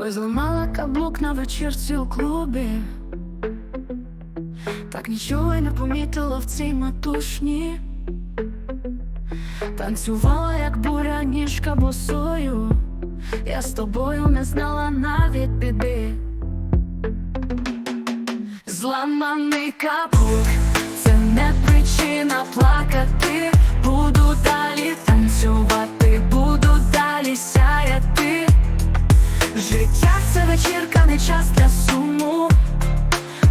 Ой, зламала каблук на вечірці у клубі. Так нічого й не помітила в цій матушні. Танцювала, як буря, ніжка босою. Я з тобою не знала навіть біди. Зламаний каблук, це не причина плакати. Життя це вечірка, не час для суму.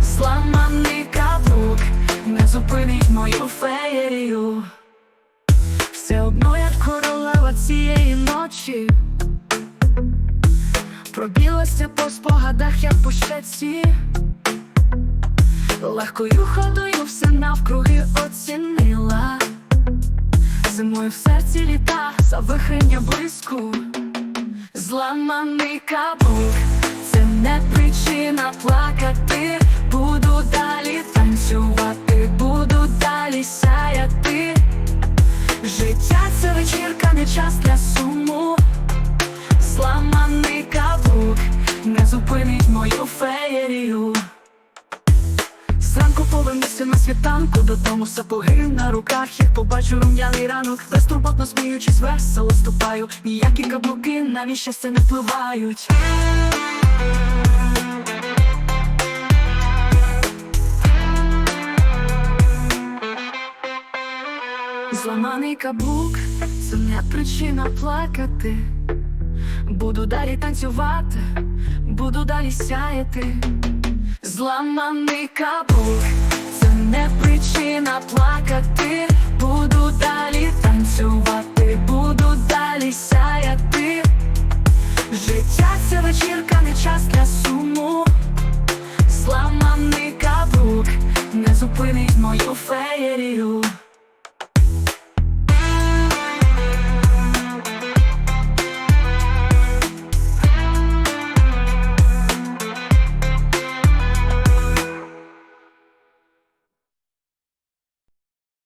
Зламаний каблук, не зупинить мою феєрію. Все одно як королева цієї ночі. Пробілася по спогадах, як по щеці. Легкою ходою все навкруги оцінила. Зимою в серці літа за вихрення блиску. Зламаний каблук, це не причина плакати. Буду далі танцювати, буду далі сяяти. Життя це вечірка, не час для суму. Зламаний каблук, не зупинить мою феєрію. Зранку повернуся на світанку Додому сапоги на руках Їх побачу рум'яний ранок Безтурботно сміючись, весело ступаю Ніякі каблуки на мій щастя не впливають Зламаний каблук, це не причина плакати. Буду далі танцювати, буду далі сяяти. Зламаний каблук, причина плакати. Буду далі танцювати, буду далі сяяти. Життя це вечірка, не час для суму. Зламаний каблук, не зупинить мою феєрію.